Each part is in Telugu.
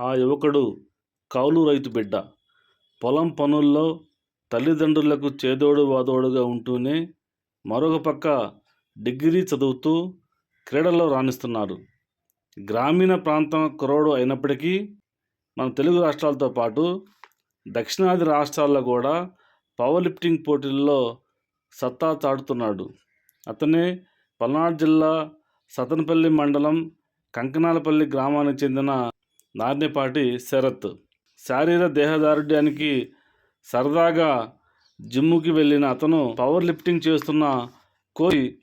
ఆ యువకుడు కౌలు రైతు బిడ్డ. పొలం పనుల్లో తల్లిదండ్రులకు చేదోడు వాదోడుగా ఉంటూనే మరొక పక్క డిగ్రీ చదువుతూ క్రీడల్లో రాణిస్తున్నారు గ్రామీణ ప్రాంతం కురవడు అయినప్పటికీ మన తెలుగు రాష్ట్రాలతో పాటు దక్షిణాది రాష్ట్రాల్లో కూడా పవర్ లిఫ్టింగ్ పోటీల్లో సత్తా చాటుతున్నాడు. అతనే పల్నాడు జిల్లా సతనపల్లి మండలం కంకనాలపల్లి గ్రామానికి చెందిన నార్నేపాటి శరత్. శారీర దేహదారుఢ్యానికి సరదాగా జిమ్ముకి వెళ్ళిన అతను పవర్ లిఫ్టింగ్ చేస్తున్న కోరి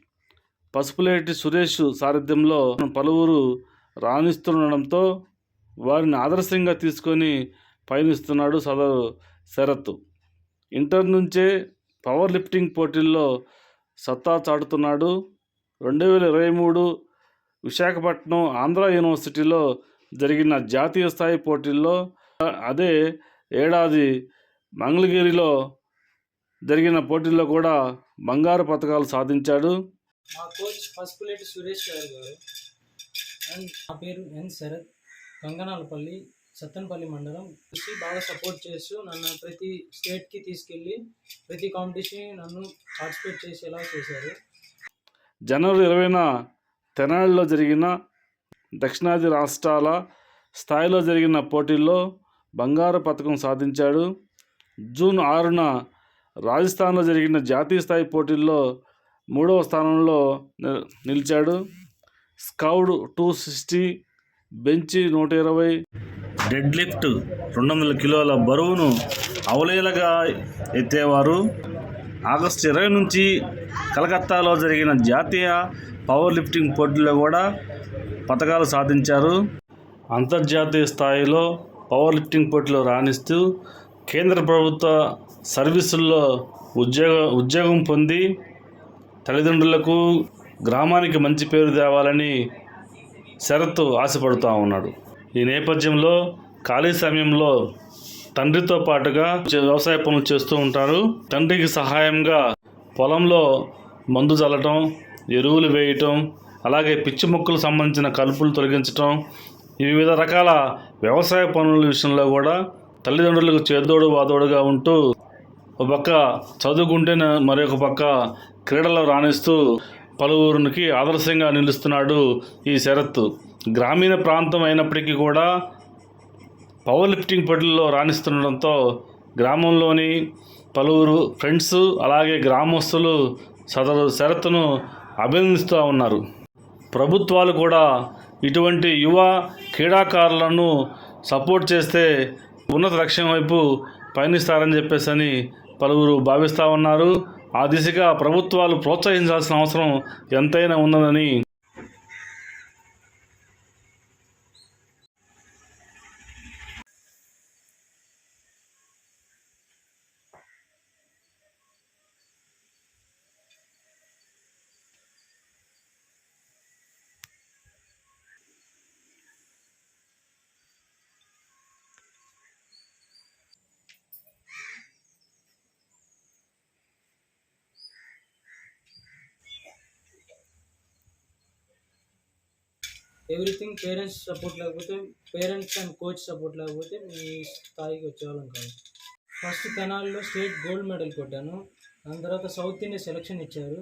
పసుపులేటి సురేష్ సారథ్యంలో పలువురు రాణిస్తుండడంతో వారిని ఆదర్శంగా తీసుకొని పయనిస్తున్నాడు సదరు శరత్. ఇంటర్ నుంచే పవర్ లిఫ్టింగ్ పోటీల్లో సత్తా చాటుతున్నాడు. రెండు వేల ఇరవై మూడు విశాఖపట్నం ఆంధ్ర యూనివర్సిటీలో జరిగిన జాతీయ స్థాయి పోటీల్లో అదే ఏడాది మంగళగిరిలో జరిగిన పోటీల్లో కూడా బంగారు పథకాలు సాధించాడు. మా కోచ్ పసుపులేటి సురేష్ గారు గారు అండ్ నా పేరు ఎన్ శరత్. కంగనాలపల్లి సత్తెనపల్లి మండలం చూసి బాగా సపోర్ట్ చేస్తూ నన్ను ప్రతి స్టేట్కి తీసుకెళ్ళి ప్రతి కాంపిటీషన్ నన్ను పార్టిసిపేట్ చేసేలా చేశారు. జనవరి ఇరవైన తెనాలిలో జరిగిన దక్షిణాది రాష్ట్రాల స్థాయిలో జరిగిన పోటీల్లో బంగారు పథకం సాధించాడు. జూన్ ఆరున రాజస్థాన్లో జరిగిన జాతీయ స్థాయి పోటీల్లో మూడవ స్థానంలో ని- నిలిచాడు. స్కౌడ్ టూ సిక్స్టీ బెంచి నూట ఇరవై. డెడ్ లిఫ్ట్ రెండు వందల కిలోల బరువును అవలేలగా ఎత్తేవారు. ఆగస్టు ఇరవై నుంచి కలకత్తాలో జరిగిన జాతీయ పవర్ లిఫ్టింగ్ పోటీల్లో కూడా పథకాలు సాధించారు. అంతర్జాతీయ స్థాయిలో పవర్ లిఫ్టింగ్ పోటీలో రాణిస్తూ కేంద్ర ప్రభుత్వ సర్వీసుల్లో ఉద్యోగ ఉద్యోగం పొంది తల్లిదండ్రులకు గ్రామానికి మంచి పేరు తేవాలని శరత్ ఆశపడుతూ ఉన్నాడు. ఈ నేపథ్యంలో ఖాళీ సమయంలో తండ్రితో పాటుగా చే- వ్యవసాయ పనులు చేస్తూ ఉంటారు. తండ్రికి సహాయంగా పొలంలో మందు చల్లటం ఎరువులు వేయటం అలాగే పిచ్చి మొక్కలకు సంబంధించిన కలుపులు తొలగించటం వివిధ రకాల వ్యవసాయ పనుల విషయంలో కూడా తల్లిదండ్రులకు చేదోడు వాదోడుగా ఉంటూ ఒక పక్క చదువుకుంటే మరొక పక్క క్రీడలో రాణిస్తూ పలువురికి ఆదర్శంగా నిలుస్తున్నాడు ఈ శరత్. గ్రామీణ ప్రాంతం అయినప్పటికీ కూడా పవర్ లిఫ్టింగ్ పోటీల్లో రాణిస్తుండడంతో గ్రామంలోని పలువురు ఫ్రెండ్స్ అలాగే గ్రామస్తులు సదరు శరత్ను అభినందిస్తూ ఉన్నారు. ప్రభుత్వాలు కూడా ఇటువంటి యువ క్రీడాకారులను సపోర్ట్ చేస్తే ఉన్నత లక్ష్యం వైపు పయనిస్తారని చెప్పేసి అని పలువురు భావిస్తూ ఉన్నారు. ఆ దిశగా ప్రభుత్వాలు ప్రోత్సహించాల్సిన అవసరం ఎంతైనా ఉన్నదని ఎవ్రీథింగ్ పేరెంట్స్ సపోర్ట్ లేకపోతే పేరెంట్స్ అండ్ కోచ్ సపోర్ట్ లేకపోతే మీ స్థాయికి వచ్చేవాళ్ళం కాదు. ఫస్ట్ తెనాలిలో స్టేట్ గోల్డ్ మెడల్ కొట్టాను. దాని తర్వాత సౌత్ ఇండియా సెలెక్షన్ ఇచ్చారు.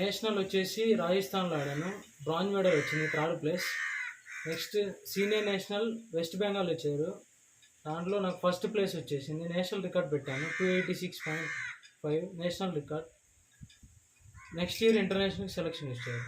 నేషనల్ వచ్చేసి రాజస్థాన్లో ఆడాను. బ్రాంజ్ మెడల్ వచ్చింది third place next senior national West Bengal వచ్చారు. దాంట్లో నాకు ఫస్ట్ ప్లేస్ వచ్చేసింది. నేషనల్ రికార్డ్ పెట్టాను two eighty six point five national record next year international selection ఇచ్చారు.